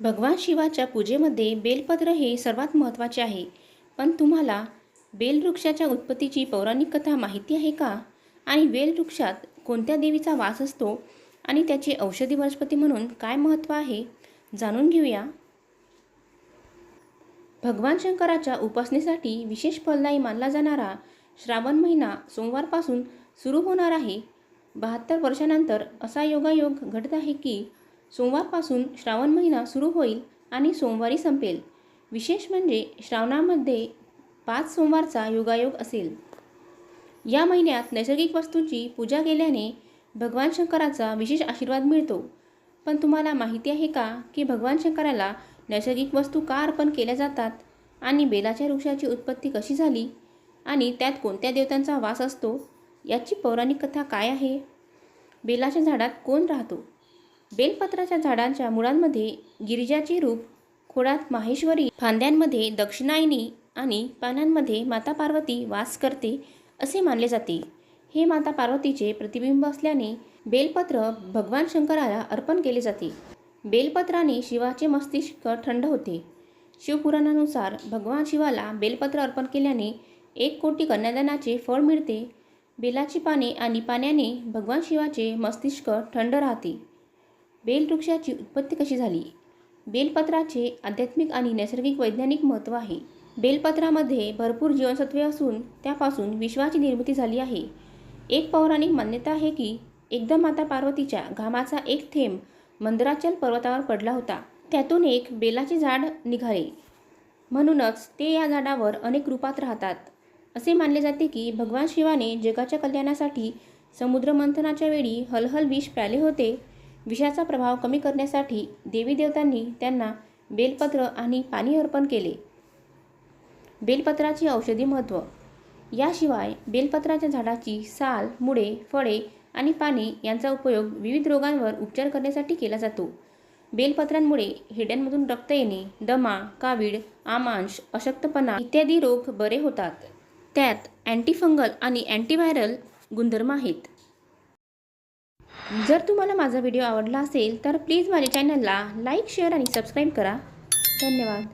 भगवान शिवाच्या पूजेमध्ये बेलपत्र हे सर्वात महत्त्वाचे आहे. पण तुम्हाला बेलवृक्षाच्या उत्पत्तीची पौराणिक कथा माहिती आहे का? आणि बेलवृक्षात कोणत्या देवीचा वास असतो? आणि त्याचे औषधी वनस्पती म्हणून काय महत्त्व आहे? जाणून घेऊया. भगवान शंकराच्या उपासनेसाठी विशेष फलदायी मानला जाणारा श्रावण महिना सोमवारपासून सुरू होणार आहे. बहात्तर वर्षानंतर असा योगायोग घडत आहे की सोमवारपासून श्रावण महिना सुरू होईल आणि सोमवारी संपेल. विशेष म्हणजे श्रावणामध्ये पाच सोमवारचा योगायोग असेल. या महिन्यात नैसर्गिक वस्तूंची पूजा केल्याने भगवान शंकराचा विशेष आशीर्वाद मिळतो. पण तुम्हाला माहिती आहे का की भगवान शंकराला नैसर्गिक वस्तू का अर्पण केल्या जातात आणि बेलाच्या वृक्षाची उत्पत्ती कशी झाली आणि त्यात कोणत्या देवतांचा वास असतो याची पौराणिक कथा काय आहे? बेलाच्या झाडात कोण राहतो? बेलपत्राच्या झाडांच्या मुळांमध्ये गिरिजाचे रूप खोडात माहेश्वरी फांद्यांमध्ये दक्षिणायनी आणि पानांमध्ये माता पार्वती वास करते असे मानले जाते. हे माता पार्वतीचे प्रतिबिंब असल्याने बेलपत्र भगवान शंकराला अर्पण केले जाते. बेलपत्राने शिवाचे मस्तिष्क थंड होते. शिवपुराणानुसार भगवान शिवाला बेलपत्र अर्पण केल्याने एक कोटी कन्यादानाचे फळ मिळते. बेलाची पाने आणि पाण्याने भगवान शिवाचे मस्तिष्क थंड राहते. बेलवृक्षाची उत्पत्ती कशी झाली? बेलपत्राचे आध्यात्मिक आणि नैसर्गिक वैज्ञानिक महत्त्व आहे. बेलपत्रामध्ये भरपूर जीवनसत्वे असून त्यापासून विश्वाची निर्मिती झाली आहे. एक पौराणिक मान्यता आहे की एकदा माता पार्वतीच्या घामाचा एक थेंब मंदराचल पर्वतावर पडला होता. त्यातून एक बेलाचे झाड निघाले. म्हणूनच ते या झाडावर अनेक रूपात राहतात. असे मानले जाते की भगवान शिवाने जगाच्या कल्याणासाठी समुद्रमंथनाच्या वेळी हलहल विष प्याले होते. विषाचा प्रभाव कमी करण्यासाठी देवी देवतांनी त्यांना बेलपत्र आणि पाणी अर्पण केले. बेलपत्राचे औषधी महत्त्व. याशिवाय बेलपत्राच्या झाडाची साल मुळे फळे आणि पाने यांचा उपयोग विविध रोगांवर उपचार करण्यासाठी केला जातो. बेलपत्रांमुळे हिड्यांमधून रक्त येणे दमा कावीड आमांश अशक्तपणा इत्यादी रोग बरे होतात. त्यात अँटीफंगल आणि अँटीव्हायरल गुणधर्म आहेत. जर तुम्हाला माझा व्हिडिओ आवडला असेल तर प्लीज माझ्या चॅनलला लाईक शेअर आणि सबस्क्राईब करा. धन्यवाद.